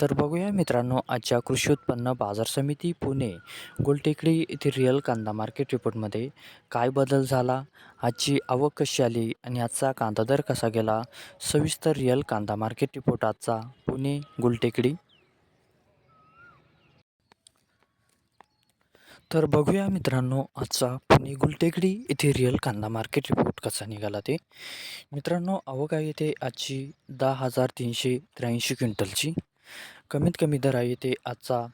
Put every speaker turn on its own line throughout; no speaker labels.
तर बघूया मित्रांनो आजच्या कृषी उत्पन्न बाजार समिती पुणे गुलटेकडी येथील रिअल कांदा मार्केट रिपोर्टमध्ये काय बदल झाला? आजची आवक कशी आली आणि आजचा कांदा दर कसा गेला? सविस्तर रिअल कांदा मार्केट रिपोर्ट आजचा पुणे गुलटेकडी. तर बघूया मित्रांनो आजचा पुणे गुलटेकडी येथे रिअल कांदा मार्केट रिपोर्ट कसा निघाला ते. मित्रांनो आवक आहे येथे आजची दहा हजार तीनशे त्र्याऐंशी क्विंटलची. कमीत कमी दर आहे ते आजचा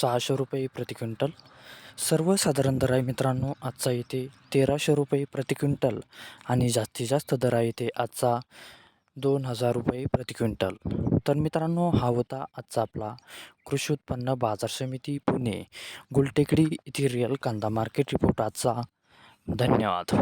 सहाशे रुपये प्रति क्विंटल. सर्वसाधारण दर आहे मित्रांनो आजचा येथे तेराशे रुपये प्रति क्विंटल आणि जास्तीत जास्त दर आहे ते आजचा दोन हजार रुपये प्रति क्विंटल. तर मित्रांनो हा होता आजचा आपला कृषी उत्पन्न बाजार समिती पुणे गुलटेकडी येथे रिअल कांदा मार्केट रिपोर्ट आजचा. धन्यवाद.